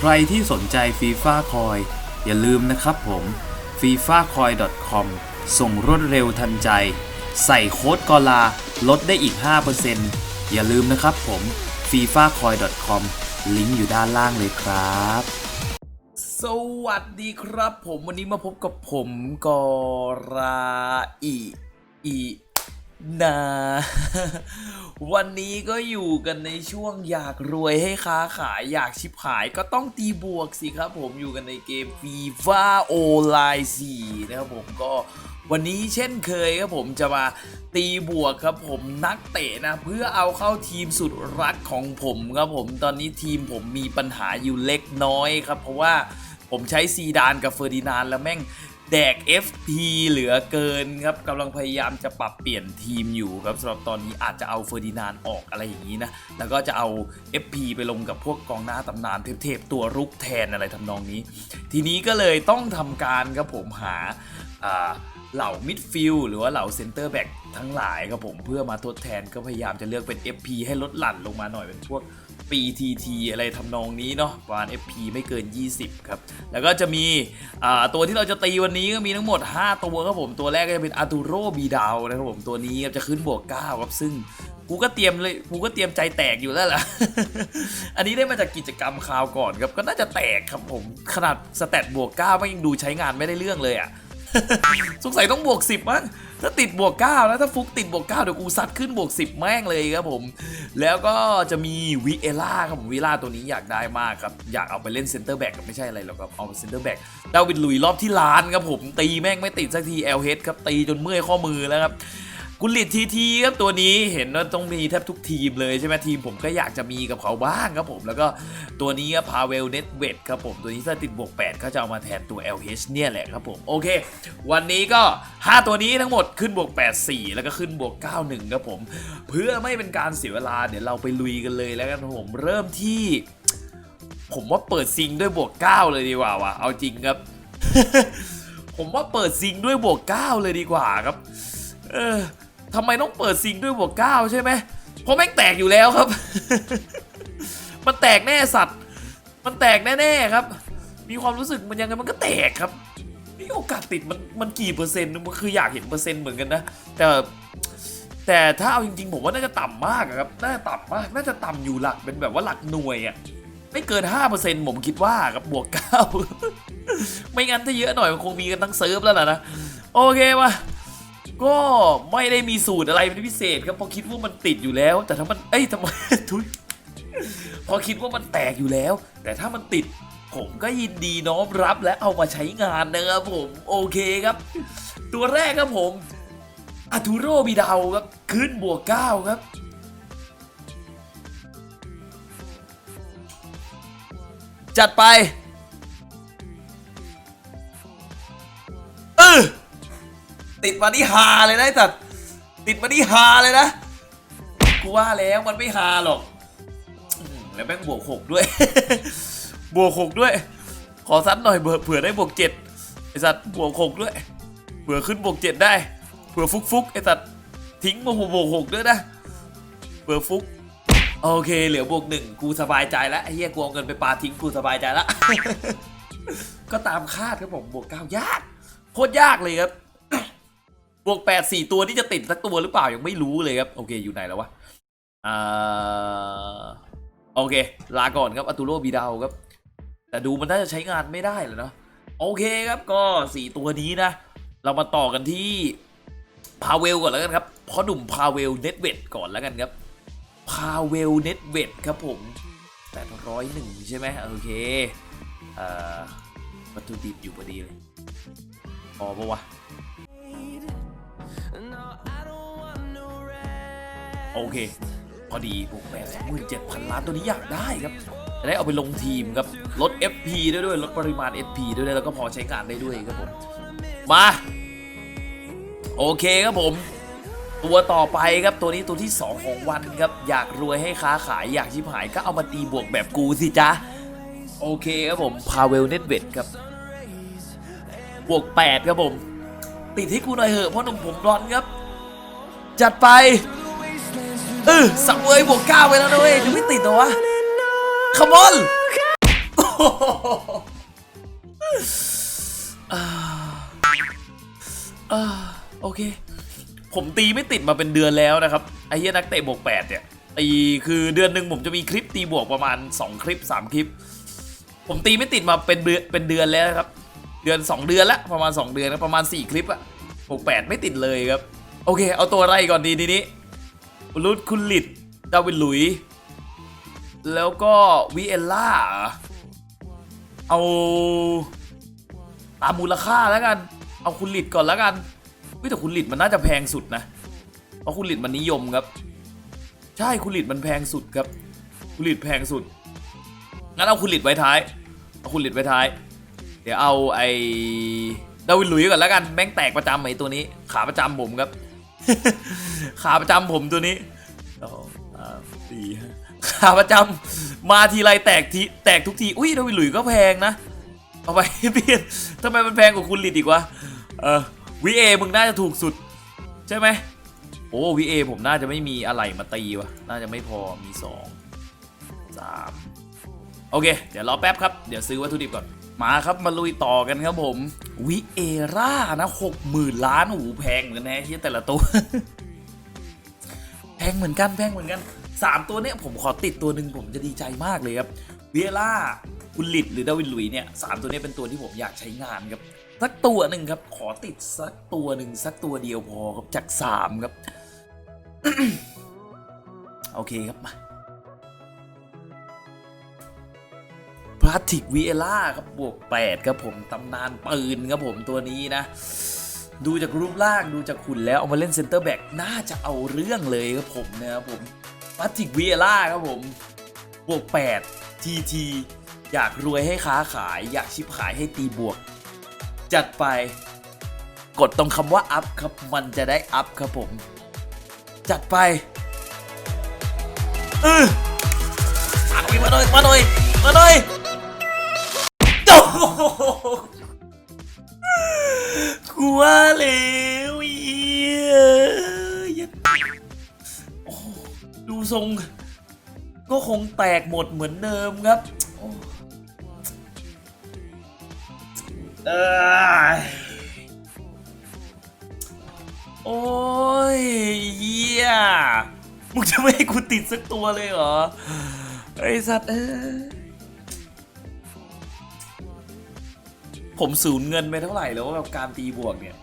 ใครที่สนใจฟีฟ่าคอยอย่าลืมนะครับผม f i f a c o i com ส่งรวดเร็วทันใจ ใส่โค้ดกอลาลดได้อีก 5%อย่าลืมนะครับผม f i f a c o i com ลิงก์อยู่ด้านล่างเลยครับ สวัสดีครับผมวันนี้มาพบกับผมกอราอีอี นาวันนี้ก็อยู่กันในช่วงอยากรวยให้ค้าขายอยากชิบหายก็ต้องตีบวกสิครับผมอยู่กันในเกม FIFA Online 4 นะครับผมก็วันนี้เช่นเคยครับผมจะมาตีบวกครับผมนักเตะนะ เพื่อเอาเข้าทีมสุดรักของผมครับผมตอนนี้ทีมผมมีปัญหาอยู่เล็กน้อยครับ เพราะว่าผมใช้ซีดานกับเฟอร์ดินานแล้วแม่ง แดก FP เหลือเกินครับกำลังพยายามจะปรับเปลี่ยนทีมอยู่ครับสำหรับตอนนี้อาจจะเอาเฟอร์ดินานด์ออกอะไรอย่างนี้นะ แล้วก็จะเอา FP ไปลงกับพวกกองหน้าตำนานเทพๆตัวรุกแทนอะไรทำนองนี้ ทีนี้ก็เลยต้องทำการครับผมหาอ่าเหล่ามิดฟิลหรือว่าเหล่าเซนเตอร์แบ็กทั้งหลายครับผมเพื่อมาทดแทนก็พยายามจะเลือกเป็น FP ให้ลดหลั่นลงมาหน่อยเป็นพวก PTT อะไรทำนองนี้เนาะประมาณ FP ไม่เกิน 20 ครับ แล้วก็จะมีตัวที่เราจะตีวันนี้ก็มีทั้งหมด 5 ตัวครับผมตัวแรกก็จะเป็นอาตูโรบีดาวนะครับผมตัวนี้จะขึ้นบวก 9 ครับซึ่งกูก็เตรียมเลยกูก็เตรียมใจแตกอยู่แล้วล่ะ อันนี้ได้มาจากกิจกรรมคราวก่อนครับก็น่าจะแตกครับผมขนาดสแตทบวก9ไม่ยังดูใช้งานไม่ได้เรื่องเลยอะ สงสัยต้องบวก 10มั้งถ้าติดบวก9แล้วถ้าฟุกติดบวก9เดี๋ยวกูซัดขึ้นบวก 10 แม่งเลยครับผม แล้วก็จะมีวิเอล่าครับผมวิเอล่าตัวนี้อยากได้มากครับ อยากเอาไปเล่นเซนเตอร์แบ็กไม่ใช่อะไรหรอกครับ เอาเซนเตอร์แบ็กดาวิดหลุยรอบที่ล้านครับผมตีแม่งไม่ติดสักทีเอลเฮดครับตีจนเมื่อยข้อมือแล้วครับ กุลิตทีทีครับตัวนี้เห็นว่าต้องมีแทบทุกทีมเลยใช่ไหมทีมผมก็อยากจะมีกับเขาบ้างครับผมแล้วก็ตัวนี้พาเวลเน็ตเวดครับผมตัวนี้ถ้าติดบวก8ก็จะเอามาแทนตัว LH เนี่ยแหละครับผมโอเค วันนี้ก็ 5 ตัวนี้ทั้งหมดขึ้นบวก 8 4 แล้วก็ขึ้นบวก 9 1ครับผม เพื่อไม่เป็นการเสียเวลาเดี๋ยวเราไปลุยกันเลยแล้วกันผมเริ่มที่ ผมว่าเปิดซิงด้วยบวก 9 เลยดีกว่าวะเอาจริงครับ ผมว่าเปิดซิงด้วยบวก 9 เลยดีกว่าครับ เออ ทำไมต้องเปิดซิงด้วยบวก9ใช่ไหมเพราะแม่งแตกอยู่แล้วครับ มันแตกแน่สัตว์ มันแตกแน่ๆครับ มีความรู้สึกมันยังไงมันก็แตกครับนี่โอกาสติดมันมันกี่เปอร์เซ็นต์มันคืออยากเห็นเปอร์เซ็นต์เหมือนกันนะแต่แต่ถ้าเอาจริงๆ ผมว่าน่าจะต่ำมากครับน่าจะต่ำมากน่าจะต่ำอยู่หลักเป็นแบบว่าหลักหน่วยอะไม่เกิน5%ผมคิดว่าครับบวก 9 ไม่งั้นถ้าเยอะหน่อยมันคงมีกันทั้งเซิร์ฟแล้วล่ะนะ โอเคมา ก็ไม่ได้มีสูตรอะไรเป็นพิเศษครับเพราะคิดว่ามันติดอยู่แล้ว แต่ถ้ามันเอ้ยทำไมทุยพอคิดว่ามันแตกอยู่แล้ว แต่ถ้ามันติดผมก็ยินดีน้อมรับและเอามาใช้งานนะครับผมโอเคครับ ตัวแรกครับผมอาทูโรบิดาวครับขึ้นบวก9ครับจัดไป เออ ติดมาที่ฮาเลยนะไอสัตว์ติดมาที่ฮาเลยนะกูว่าแล้วมันไม่ฮาหรอกแล้วแม่งบวกหกด้วย บวกหกด้วย ขอซัดหน่อยเผื่อได้บวกเจ็ดไอสัตว์บวกหกด้วยเผื่อขึ้นบวกเจ็ดได้เผื่อฟุกฟุกไอสัตว์ทิ้งมาบวกหกด้วยนะเผื่อฟุกโอเคเหลือบวกหนึ่งกูสบายใจแล้วไอ้เหี้ยกูเอาเงินไปปาทิ้งกูสบายใจแล้วก็ตามคาดครับผมบวกเก้ายากโคตรยากเลยครับ วกแปดสี่ตัวนี่จะติดสักตัวหรือเปล่ายังไม่รู้เลยครับ โอเคอยู่ไหนแล้ววะอ่าโอเค ลาก่อนครับอัตูโรบีดาวครับ แต่ดูมันน่าจะใช้งานไม่ได้แล้วเนาะโอเคครับก็สี่ตัวนี้นะ เรามาต่อกันที่พาเวลก่อนแล้วกันครับเพราะหนุ่มพาเวลเน็ตเวดก่อนแล้วกันครับพาเวลเน็ตเวดครับผมแปดร้อยหนึ่งใช่ไหมโอเคเอ่อวัตถุดิบอยู่พอดีเลยพอปะวะ โอเค พอดีบวกแปดสองหมื่นเจ็ดพันล้านตัวนี้อยากได้ครับจะได้เอาไปลงทีมครับลด FP ได้ด้วยลดปริมาณ FP ด้วยแล้วก็พอใช้งานได้ด้วยครับผมมา โอเคครับผม ตัวต่อไปครับตัวนี้ตัวที่ 2 ของวันครับ อยากรวยให้ค้าขายอยากชิบหายก็เอามาตีบวกแบบกูสิจ๊ะ โอเคครับผมพาเวลเน็ตเวดครับ บวก 8 ครับผม ติดให้กูหน่อยเหอะเพราะหนุ่มผมร้อนครับ จัดไป เออสังเวยบวกเก้าไปแล้วนะเว้ยยังไม่ติดเหรอวะคอมอนอ่าอ่าโอเค ผมตีไม่ติดมาเป็นเดือนแล้วนะครับ ไอ้เหี้ยนักเตะบวกแปดเนี่ยตีคือเดือนหนึ่งผมจะมีคลิปตีบวกประมาณ 2 คลิป 3 คลิป ผมตีไม่ติดมาเป็นเดือนเป็นเดือนแล้วครับ เดือน 2 เดือนละประมาณ 2 เดือนนะประมาณ 4 คลิปอะบวกแปดไม่ติดเลยครับ โอเค เอาตัวไรก่อนดีทีนี้ รูดคุณลิดดาวินลุย แล้วก็วิเอลล่า เอาตามมูลค่าแล้วกัน เอาคุณลิดก่อนแล้วกันเฮ้แต่คุณลิดมันน่าจะแพงสุดนะ เพราะคุณลิดมันนิยมครับ ใช่คุณลิดมันแพงสุดครับ คุณลิดแพงสุด งั้นเอาคุณลิดไว้ท้าย เอาคุณลิดไว้ท้าย เดี๋ยวเอาไอ้ดาวินลุยก่อนแล้วกันแม่งแตกประจำไอ้ตัวนี้ ขาประจำผมครับ ขาประจำผมตัวนี้สองสามสี่ขาประจำมาทีไรแตกทีแตกทุกที อุ้ยดาวินหลุยก็แพงนะ เอาไปเปลี่ยนทำไมมันแพงกว่าคุณลิดอีกวะ เออวีเอมึงน่าจะถูกสุด ใช่ไหมโอ้วีเอผมน่าจะไม่มีอะไรมาตีวะ น่าจะไม่พอมีสองสามโอเค เดี๋ยวรอแป๊บครับ เดี๋ยวซื้อวัตถุดิบก่อน มาครับมาลุยต่อกันครับผม วิเอร่านะหกหมื่นล้านโอ้โหแพงเหมือนกันแนะที่แต่ละตัว แพงเหมือนกันแพงเหมือนกันสามตัวเนี้ยผมขอติดตัวหนึ่งผมจะดีใจมากเลยครับวิเอร่าอุลิตหรือดาวินลุยเนี่ยสามตัวนี้เป็นตัวที่ผมอยากใช้งานครับสักตัวหนึ่งครับ ขอติดสักตัวหนึ่งสักตัวเดียวพอครับจากสามครับ โอเคครับมาาติกวีเอล่าครับบวก8ครับผมตำนานปืนครับผมตัวนี้นะ ดูจากรูปร่างดูจากขุนแล้วเอามาเล่นเซนเตอร์แบ็กน่าจะเอาเรื่องเลยครับผมนะครับผมพลาติกวีเอล่าครับผมบวก8ทีทีอยากรวยให้ค้าขาย อยากชิบขายให้ตีบวก จัดไปกดตรงคำว่าอัพครับมันจะได้อัพครับผม จัดไปเออมาหน่อยมาหน่อยมาหน่อย กูว่าแล้วเหี้ยอดูทรง ก็คงแตกหมดเหมือนเดิมครับโอ้ยเยี่ยมึงจะไม่ให้กูติดสักตัวเลยเหรอ ไอ้สัตว์เอ้ย ผมสูญเงินไปเท่าไหร่แล้วกับการตีบวกเนี่ย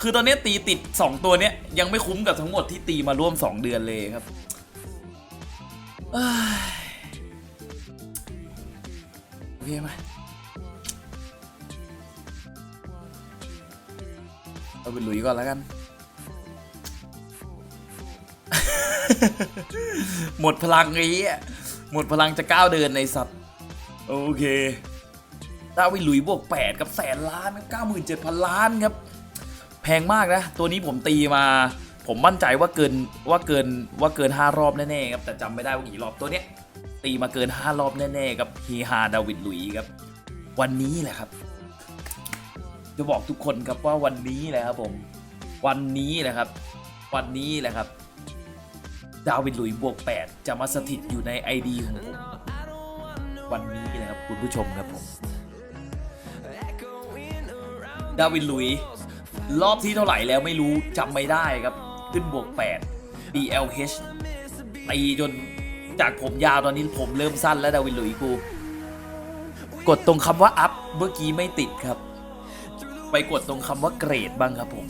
คือตอนนี้ตีติด 2 ตัวเนี้ยยังไม่คุ้มกับทั้งหมดที่ตีมาร่วม 2 เดือนเลยครับเอ้ยโอเคไหมเอาเป็นหลุยก่อนแล้วกัน หมดพลังไอ้หมดพลังจะก้าวเดินในสัตว์ โอเคดาวิลุยบวก8กับแสนล้านเก้าหมื่นเจ็ดพันล้านครับ แพงมากนะ ตัวนี้ผมตีมา ผมมั่นใจว่าเกินว่าเกินว่าเกิน 5 รอบแน่ๆครับ แต่จำไม่ได้ว่ากี่รอบตัวเนี้ย ตีมาเกิน 5 รอบแน่ๆกับฮีฮาดาวิดลุยครับ วันนี้แหละครับ จะบอกทุกคนครับว่าวันนี้แหละครับผม วันนี้แหละครับ วันนี้แหละครับดาวิดลุยบวก 8 จะมาสถิตอยู่ใน ID ของผม วันนี้แหละครับคุณผู้ชมครับผมดาวิดหลุย รอบที่เท่าไหร่แล้วไม่รู้จำไม่ได้ครับ ขึ้นบวก 8 DLH ตีจนจากผมยาวตอนนี้ผมเริ่มสั้นแล้วดาวินลุยกู กดตรงคำว่าอัพเมื่อกี้ไม่ติดครับ ไปกดตรงคำว่าเกรดบ้างครับผม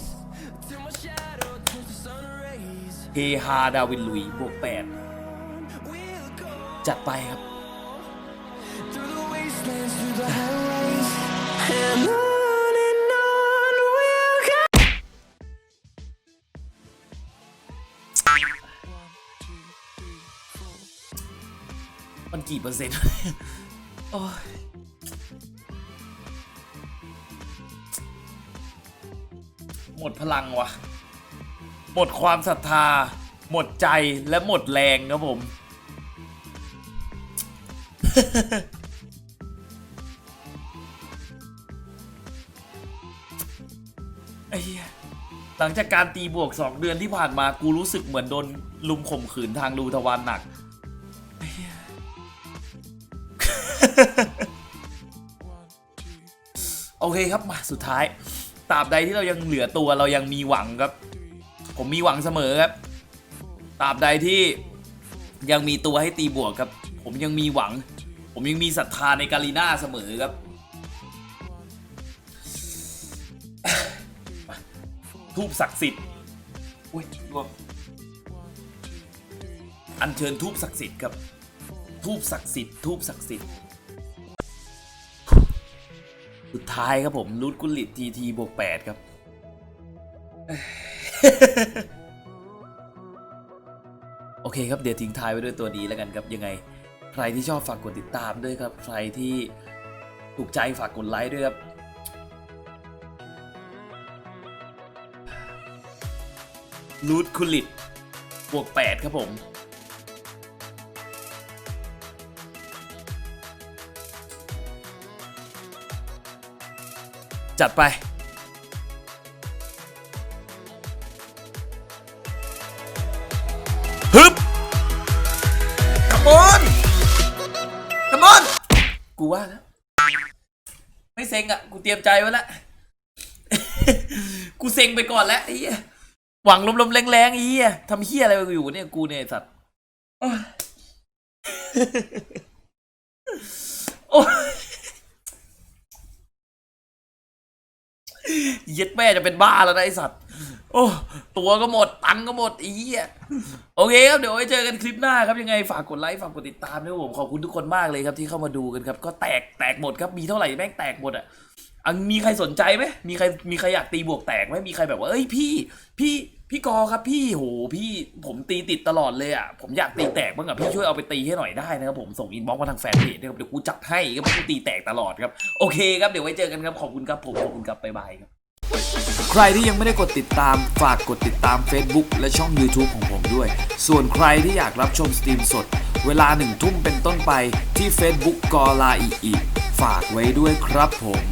เฮฮาดาวินลุยบวก 8 จัดไปครับ มันกี่เปอร์เซ็นต์โอ้ยหมดพลังวะหมดความศรัทธา หมดใจและหมดแรงครับผม หลังจากการตีบวก 2 เดือนที่ผ่านมากูรู้สึกเหมือนโดนลุมข่มขืนทางรูทวารหนัก โอเคครับมาสุดท้ายตราบใดที่เรายังเหลือตัวเรายังมีหวังครับ ผมมีหวังเสมอครับตราบใดที่ยังมีตัวให้ตีบวกครับ ผมยังมีหวัง ผมยังมีศรัทธาในกาลีน่าเสมอครับ ทูบศักดิ์สิทธิ์อุ้ยรวมอัญเชิญทูบศักดิ์สิทธิ์ครับทูบศักดิ์สิทธิ์ทูบศักดิ์สิทธิ์สุดท้ายครับผมรูดกุลิตทีทีบวกแปดครับโอเคครับเดี๋ยวทิ้งท้ายไว้ด้วยตัวนี้แล้วกันครับยังไง ใครที่ชอบฝากกดติดตามด้วยครับ ใครที่ถูกใจฝากกดไลค์ด้วยครับ รูดคุลิตบวกแปดครับผม จัดไปฮึบขมอนขมอนกูว่าแล้ว ไม่เซ็งอะ กูเตรียมใจไว้แล้ว กูเซ็งไปก่อนแล้วไอ้เหี้ย หวังลมๆแรงๆไอ้เหี้ยทำเหี้ยอะไรอยู่เนี่ยกูเนี่ยไอ้สัตว์โอ้ยโอ้ยเย็ดแม่จะเป็นบ้าแล้วนะไอสัตว์ โอ้ ตัวก็หมด ตังก็หมดอีอะโอเคครับ เดี๋ยวไว้เจอกันคลิปหน้าครับ ยังไงฝากกดไลค์ ฝากกดติดตามด้วยครับผม ขอบคุณทุกคนมากเลยครับที่เข้ามาดูกันครับ ก็แตกแตกหมดครับ มีเท่าไหร่แม่งแตกหมดอะ อังมีใครสนใจไหมมีใครมีใครอยากตีบวกแตกไหมมีใครแบบว่าเอ้ยพี่ พี่พี่กอครับพี่โหพี่ผมตีติดตลอดเลยอะผมอยากตีแตกบ้างอะพี่ช่วยเอาไปตีให้หน่อยได้นะครับผมส่งอินบ็อกซ์มาทางแฟนเพจนะครับเดี๋ยวกูจัดให้ครับพี่ตีแตกตลอดครับโอเคครับเดี๋ยวไว้เจอกันครับขอบคุณครับผมขอบคุณครับบ๊ายบายครับใครที่ยังไม่ได้กดติดตามฝากกดติดตาม Facebook และช่อง YouTube ของผมด้วย ส่วนใครที่อยากรับชมสตรีมสด เวลาหนึ่งทุ่มเป็นต้นไปที่ Facebook กอลาอีอีฝากไว้ด้วยครับผม